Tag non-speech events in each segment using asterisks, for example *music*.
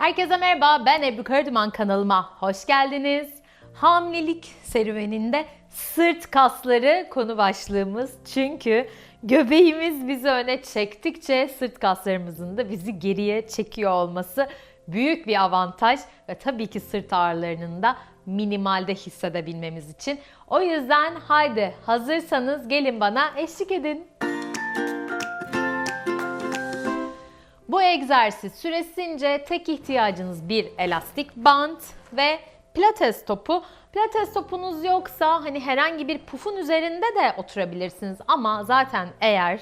Herkese merhaba, ben Ebru Karaduman kanalıma hoş geldiniz. Hamilelik serüveninde sırt kasları konu başlığımız. Çünkü göbeğimiz bizi öne çektikçe sırt kaslarımızın da bizi geriye çekiyor olması büyük bir avantaj ve tabii ki sırt ağrılarının da minimalde hissedebilmemiz için. O yüzden haydi hazırsanız gelin bana eşlik edin. Bu egzersiz süresince tek ihtiyacınız bir elastik bant ve pilates topu. Pilates topunuz yoksa hani herhangi bir pufun üzerinde de oturabilirsiniz ama zaten eğer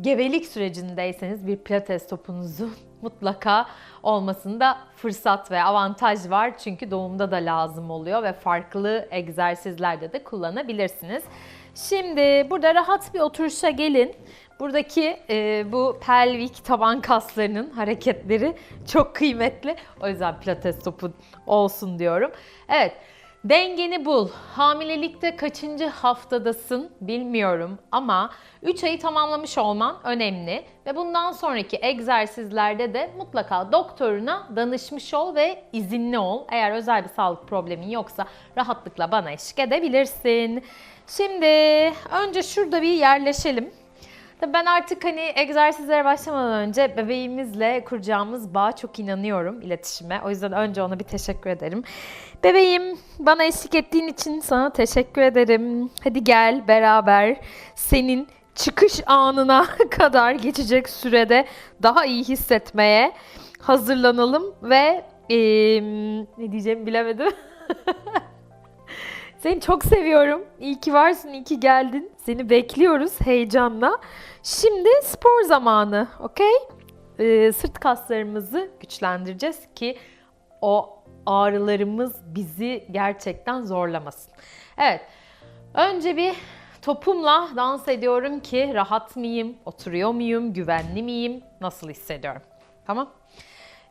gebelik sürecindeyseniz bir pilates topunuzun *laughs* mutlaka olmasında fırsat ve avantaj var. Çünkü doğumda da lazım oluyor ve farklı egzersizlerde de kullanabilirsiniz. Şimdi burada rahat bir oturuşa gelin. Buradaki e, bu pelvik taban kaslarının hareketleri çok kıymetli. O yüzden pilates topu olsun diyorum. Evet. Dengeni bul. Hamilelikte kaçıncı haftadasın bilmiyorum ama 3 ayı tamamlamış olman önemli ve bundan sonraki egzersizlerde de mutlaka doktoruna danışmış ol ve izinli ol. Eğer özel bir sağlık problemin yoksa rahatlıkla bana eşlik edebilirsin. Şimdi önce şurada bir yerleşelim. Tabii Ben artık hani egzersizlere başlamadan önce bebeğimizle kuracağımız bağa çok inanıyorum iletişime. O yüzden önce ona bir teşekkür ederim. Bebeğim bana eşlik ettiğin için sana teşekkür ederim. Hadi gel beraber senin çıkış anına *laughs* kadar geçecek sürede daha iyi hissetmeye hazırlanalım ve eee, ne diyeceğimi bilemedim. *laughs* Seni çok seviyorum. İyi ki varsın, iyi ki geldin. Seni bekliyoruz heyecanla. Şimdi spor zamanı, okey? Ee, sırt kaslarımızı güçlendireceğiz ki o ağrılarımız bizi gerçekten zorlamasın. Evet, önce bir topumla dans ediyorum ki rahat mıyım, oturuyor muyum, güvenli miyim, nasıl hissediyorum. Tamam?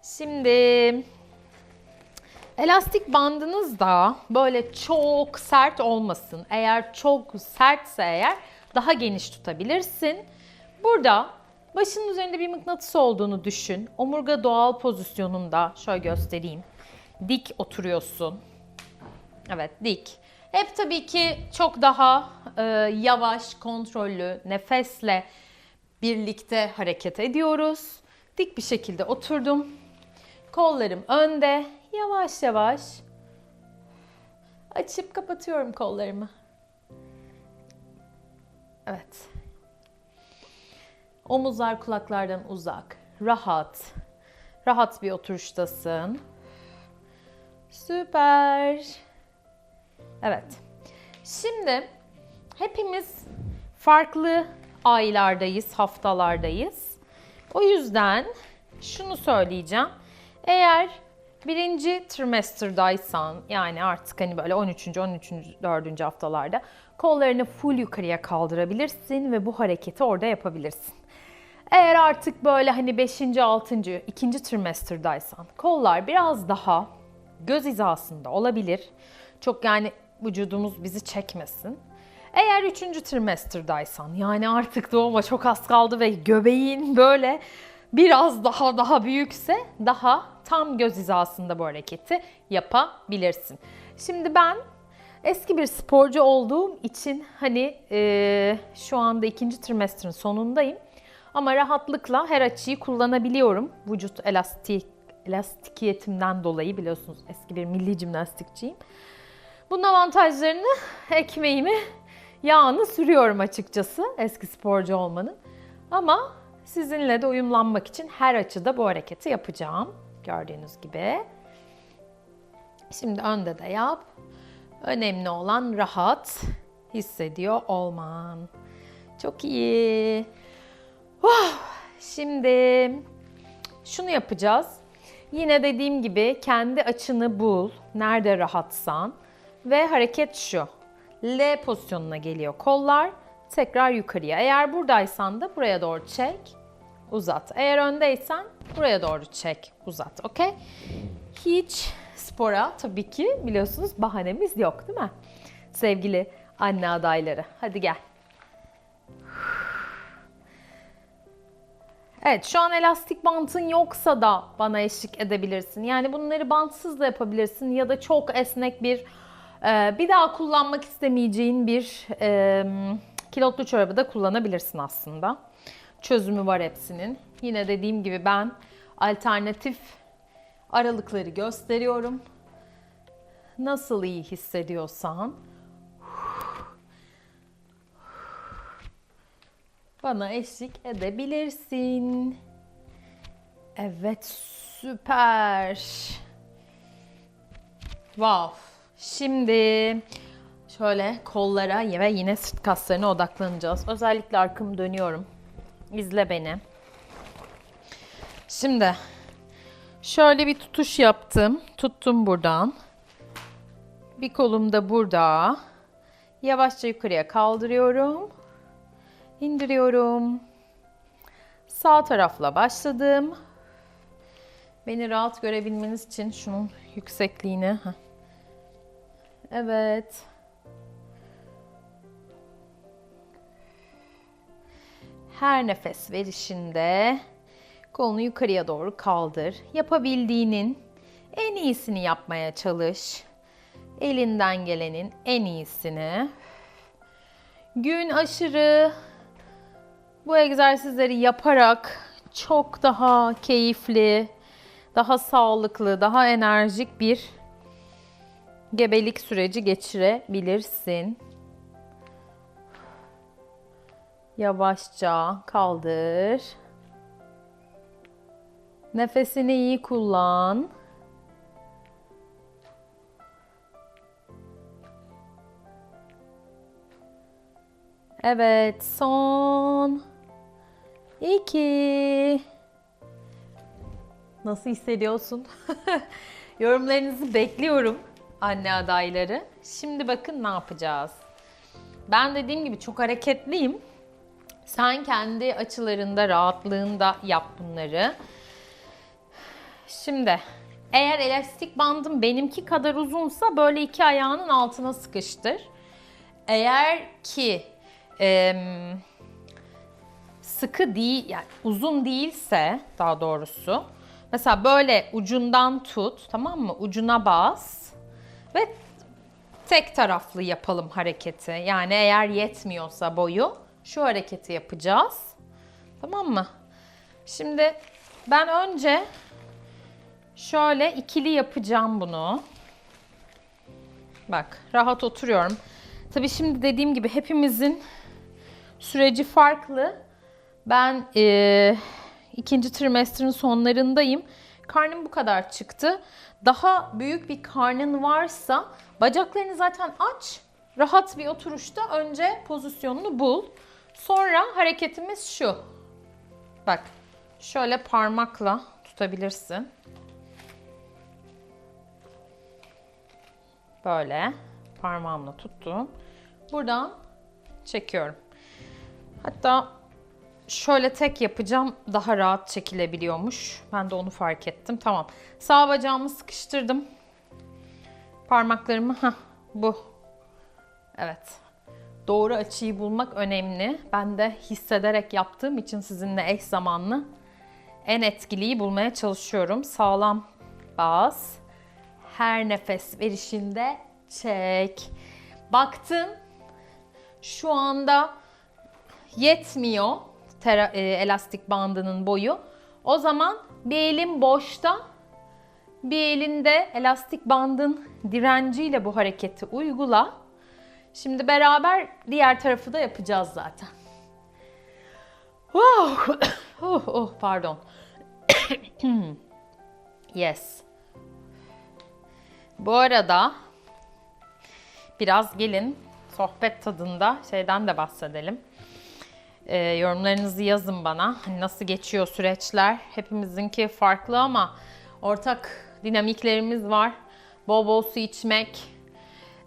Şimdi Elastik bandınız da böyle çok sert olmasın. Eğer çok sertse eğer daha geniş tutabilirsin. Burada başının üzerinde bir mıknatıs olduğunu düşün. Omurga doğal pozisyonunda şöyle göstereyim. Dik oturuyorsun. Evet dik. Hep tabii ki çok daha e, yavaş, kontrollü, nefesle birlikte hareket ediyoruz. Dik bir şekilde oturdum. Kollarım önde. Yavaş yavaş açıp kapatıyorum kollarımı. Evet. Omuzlar kulaklardan uzak. Rahat. Rahat bir oturuştasın. Süper. Evet. Şimdi hepimiz farklı aylardayız, haftalardayız. O yüzden şunu söyleyeceğim. Eğer birinci trimesterdaysan yani artık hani böyle 13. 13. 4. haftalarda kollarını full yukarıya kaldırabilirsin ve bu hareketi orada yapabilirsin. Eğer artık böyle hani 5. 6. 2. trimesterdaysan kollar biraz daha göz hizasında olabilir. Çok yani vücudumuz bizi çekmesin. Eğer 3. trimesterdaysan yani artık doğuma çok az kaldı ve göbeğin böyle biraz daha daha büyükse daha tam göz hizasında bu hareketi yapabilirsin. Şimdi ben eski bir sporcu olduğum için hani e, şu anda ikinci trimesterin sonundayım. Ama rahatlıkla her açıyı kullanabiliyorum. Vücut elastik elastikiyetimden dolayı biliyorsunuz eski bir milli jimnastikçiyim. Bunun avantajlarını ekmeğimi yağını sürüyorum açıkçası eski sporcu olmanın. Ama sizinle de uyumlanmak için her açıda bu hareketi yapacağım. Gördüğünüz gibi. Şimdi önde de yap. Önemli olan rahat hissediyor olman. Çok iyi. Wow. Şimdi şunu yapacağız. Yine dediğim gibi kendi açını bul. Nerede rahatsan. Ve hareket şu. L pozisyonuna geliyor kollar. Tekrar yukarıya. Eğer buradaysan da buraya doğru çek. Uzat. Eğer öndeysen buraya doğru çek. Uzat. Okey? Hiç spora tabii ki biliyorsunuz bahanemiz yok değil mi? Sevgili anne adayları. Hadi gel. Evet şu an elastik bantın yoksa da bana eşlik edebilirsin. Yani bunları bantsız da yapabilirsin ya da çok esnek bir e, bir daha kullanmak istemeyeceğin bir e, kilotlu çorabı da kullanabilirsin aslında. Çözümü var hepsinin. Yine dediğim gibi ben alternatif aralıkları gösteriyorum. Nasıl iyi hissediyorsan bana eşlik edebilirsin. Evet, süper. Wow. Şimdi şöyle kollara ve yine sırt kaslarına odaklanacağız. Özellikle arkamı dönüyorum. İzle beni. Şimdi şöyle bir tutuş yaptım. Tuttum buradan. Bir kolum da burada. Yavaşça yukarıya kaldırıyorum. İndiriyorum. Sağ tarafla başladım. Beni rahat görebilmeniz için şunun yüksekliğini. Evet. Her nefes verişinde kolunu yukarıya doğru kaldır. Yapabildiğinin en iyisini yapmaya çalış. Elinden gelenin en iyisini. Gün aşırı bu egzersizleri yaparak çok daha keyifli, daha sağlıklı, daha enerjik bir gebelik süreci geçirebilirsin. Yavaşça kaldır. Nefesini iyi kullan. Evet, son iki. Nasıl hissediyorsun? *laughs* Yorumlarınızı bekliyorum anne adayları. Şimdi bakın ne yapacağız. Ben dediğim gibi çok hareketliyim. Sen kendi açılarında, rahatlığında yap bunları. Şimdi eğer elastik bandım benimki kadar uzunsa böyle iki ayağının altına sıkıştır. Eğer ki em, sıkı değil, yani uzun değilse daha doğrusu mesela böyle ucundan tut tamam mı? Ucuna bas ve tek taraflı yapalım hareketi. Yani eğer yetmiyorsa boyu şu hareketi yapacağız. Tamam mı? Şimdi ben önce şöyle ikili yapacağım bunu. Bak rahat oturuyorum. Tabii şimdi dediğim gibi hepimizin süreci farklı. Ben eee, ikinci trimestrin sonlarındayım. Karnım bu kadar çıktı. Daha büyük bir karnın varsa bacaklarını zaten aç. Rahat bir oturuşta önce pozisyonunu bul. Sonra hareketimiz şu. Bak şöyle parmakla tutabilirsin. Böyle parmağımla tuttum. Buradan çekiyorum. Hatta şöyle tek yapacağım daha rahat çekilebiliyormuş. Ben de onu fark ettim. Tamam. Sağ bacağımı sıkıştırdım. Parmaklarımı ha bu. Evet. Doğru açıyı bulmak önemli. Ben de hissederek yaptığım için sizinle eş zamanlı en etkiliyi bulmaya çalışıyorum. Sağlam bas. Her nefes verişinde çek. Baktın şu anda yetmiyor e, elastik bandının boyu. O zaman bir elin boşta, bir elinde elastik bandın direnciyle bu hareketi uygula. Şimdi beraber diğer tarafı da yapacağız zaten. Wow. *coughs* oh, oh, pardon. *coughs* yes. Bu arada biraz gelin sohbet tadında şeyden de bahsedelim. Ee, yorumlarınızı yazın bana. Hani nasıl geçiyor süreçler? Hepimizinki farklı ama ortak dinamiklerimiz var. Bol bol su içmek.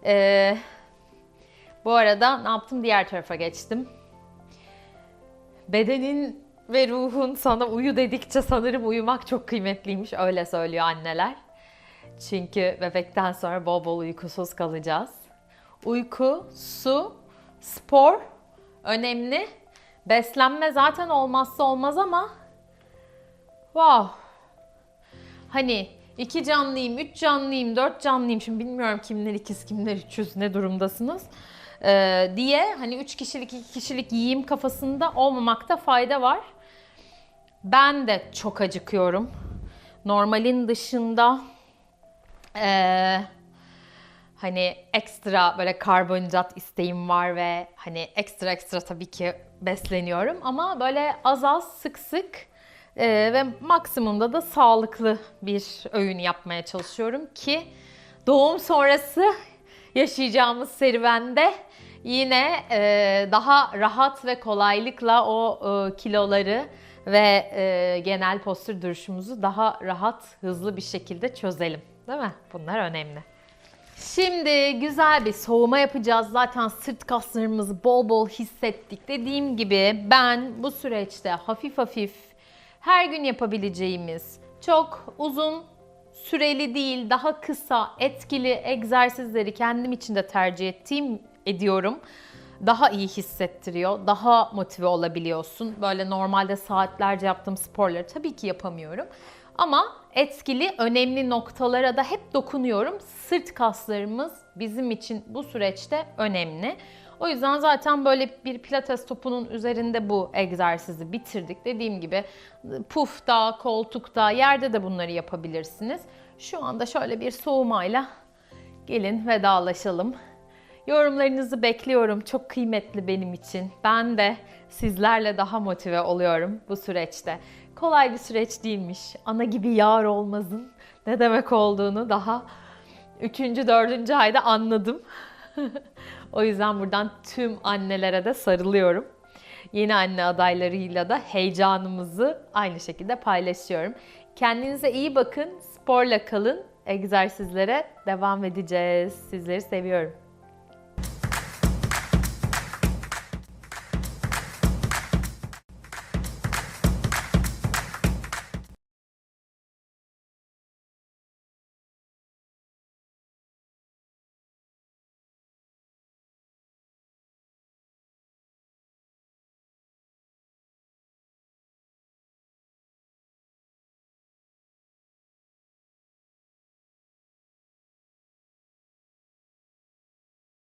Ee, bu arada ne yaptım? Diğer tarafa geçtim. Bedenin ve ruhun sana uyu dedikçe sanırım uyumak çok kıymetliymiş. Öyle söylüyor anneler. Çünkü bebekten sonra bol bol uykusuz kalacağız. Uyku, su, spor önemli. Beslenme zaten olmazsa olmaz ama Wow. Hani iki canlıyım, üç canlıyım, dört canlıyım. Şimdi bilmiyorum kimler ikiz, kimler üçüz, ne durumdasınız. Ee, diye hani üç kişilik, iki kişilik yiyeyim kafasında olmamakta fayda var. Ben de çok acıkıyorum. Normalin dışında ee, hani ekstra böyle karbonhidrat isteğim var ve hani ekstra ekstra tabii ki besleniyorum ama böyle az az sık sık e, ve maksimumda da sağlıklı bir öğün yapmaya çalışıyorum ki doğum sonrası yaşayacağımız serüvende yine e, daha rahat ve kolaylıkla o e, kiloları ve e, genel postür duruşumuzu daha rahat, hızlı bir şekilde çözelim. Değil mi? Bunlar önemli. Şimdi güzel bir soğuma yapacağız. Zaten sırt kaslarımızı bol bol hissettik. Dediğim gibi ben bu süreçte hafif hafif her gün yapabileceğimiz çok uzun süreli değil daha kısa etkili egzersizleri kendim için de tercih ettiğim ediyorum. Daha iyi hissettiriyor, daha motive olabiliyorsun. Böyle normalde saatlerce yaptığım sporları tabii ki yapamıyorum. Ama etkili, önemli noktalara da hep dokunuyorum. Sırt kaslarımız bizim için bu süreçte önemli. O yüzden zaten böyle bir pilates topunun üzerinde bu egzersizi bitirdik. Dediğim gibi pufta, koltukta, yerde de bunları yapabilirsiniz. Şu anda şöyle bir soğumayla gelin vedalaşalım. Yorumlarınızı bekliyorum. Çok kıymetli benim için. Ben de sizlerle daha motive oluyorum bu süreçte. Kolay bir süreç değilmiş. Ana gibi yar olmazın ne demek olduğunu daha 3. 4. ayda anladım. *laughs* o yüzden buradan tüm annelere de sarılıyorum. Yeni anne adaylarıyla da heyecanımızı aynı şekilde paylaşıyorum. Kendinize iyi bakın, sporla kalın, egzersizlere devam edeceğiz. Sizleri seviyorum.